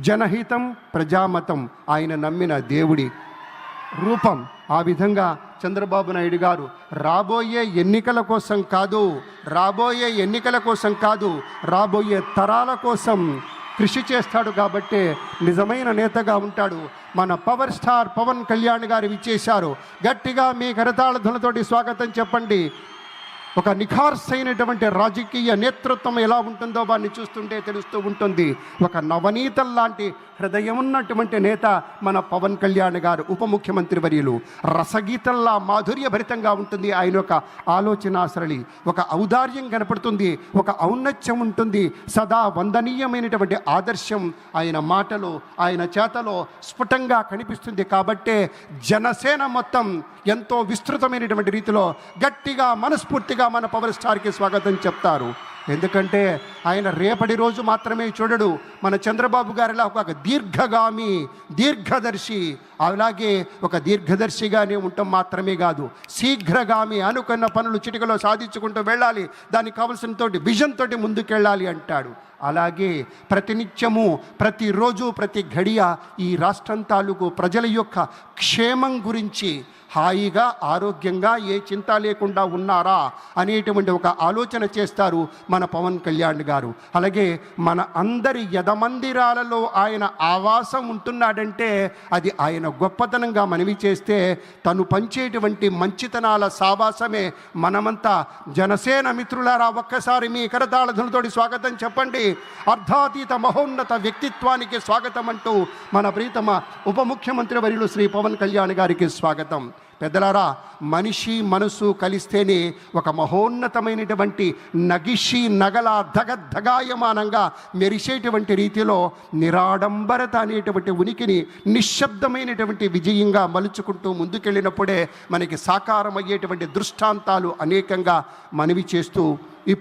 జనహితం ప్రజామతం ఆయన నమ్మిన దేవుడి రూపం. ఆ విధంగా చంద్రబాబు నాయుడు గారు రాబోయే ఎన్నికల కోసం కాదు రాబోయే ఎన్నికల కోసం కాదు రాబోయే తరాల కోసం కృషి చేస్తాడు కాబట్టే నిజమైన నేతగా ఉంటాడు. మన పవర్ స్టార్ పవన్ కళ్యాణ్ గారు విచ్చేశారు. గట్టిగా మీ కరతాళధులతోటి స్వాగతం చెప్పండి. ఒక నిఖార్సైనటువంటి రాజకీయ నేతృత్వం ఎలా ఉంటుందో వారిని చూస్తుంటే తెలుస్తూ ఉంటుంది. ఒక నవనీత లాంటి హృదయం ఉన్నటువంటి నేత మన పవన్ కళ్యాణ్ గారు ఉప ముఖ్యమంత్రి వర్యులు. రసగీతల్లా మాధుర్యభరితంగా ఉంటుంది ఆయన యొక్క ఆలోచన సరళి ఒక ఔదార్యం కనపడుతుంది ఒక ఔన్నత్యం ఉంటుంది. సదా వందనీయమైనటువంటి ఆదర్శం ఆయన మాటలో ఆయన చేతలో స్ఫుటంగా కనిపిస్తుంది కాబట్టే జనసేన మొత్తం ఎంతో విస్తృతమైనటువంటి రీతిలో గట్టిగా మనస్ఫూర్తిగా మన పవర్ స్టార్కి స్వాగతం చెప్తారు. ఎందుకంటే ఆయన రేపటి రోజు మాత్రమే చూడడు. మన చంద్రబాబు గారిలా ఒక దీర్ఘగామి దీర్ఘదర్శి అలాగే ఒక దీర్ఘదర్శిగానే ఉండటం మాత్రమే కాదు. శీఘ్రగామి అనుకున్న పనులు చిటికలో సాధించుకుంటూ వెళ్ళాలి. దానికి కావలసిన తోటి విజన్ తోటి ముందుకెళ్ళాలి అంటాడు. అలాగే ప్రతినిత్యము ప్రతిరోజు ప్రతి ఘడియ ఈ రాష్ట్రం తాలూకు ప్రజల యొక్క క్షేమం గురించి హాయిగా ఆరోగ్యంగా ఏ చింత లేకుండా ఉన్నారా అనేటువంటి ఒక ఆలోచన చేస్తారు మన పవన్ కళ్యాణ్ గారు. అలాగే మన అందరి యదమందిరాలలో ఆయన ఆవాసం ఉంటున్నాడంటే అది ఆయన గొప్పతనంగా మనవి చేస్తే తను పంచేటువంటి మంచితనాల సావాసమే మనమంతా జనసేన మిత్రులారా ఒక్కసారి మీ కరతాళధులతోటి స్వాగతం చెప్పండి. అర్ధాతీత మహోన్నత వ్యక్తిత్వానికి స్వాగతం అంటూ మన ప్రీతమ ఉప ముఖ్యమంత్రి వర్యులు శ్రీ పవన్ కళ్యాణ్ గారికి స్వాగతం. పెద్దలారా మనిషి మనసు కలిస్తేనే ఒక మహోన్నతమైనటువంటి నగిషి నగల ధగధగాయమానంగా మెరిసేటువంటి రీతిలో నిరాడంబరత అనేటువంటి ఉనికిని నిశ్శబ్దమైనటువంటి విజయంగా మలుచుకుంటూ ముందుకెళ్ళినప్పుడే మనకి సాకారమయ్యేటువంటి దృష్టాంతాలు అనేకంగా మనవి చేస్తూ ఇప్పుడు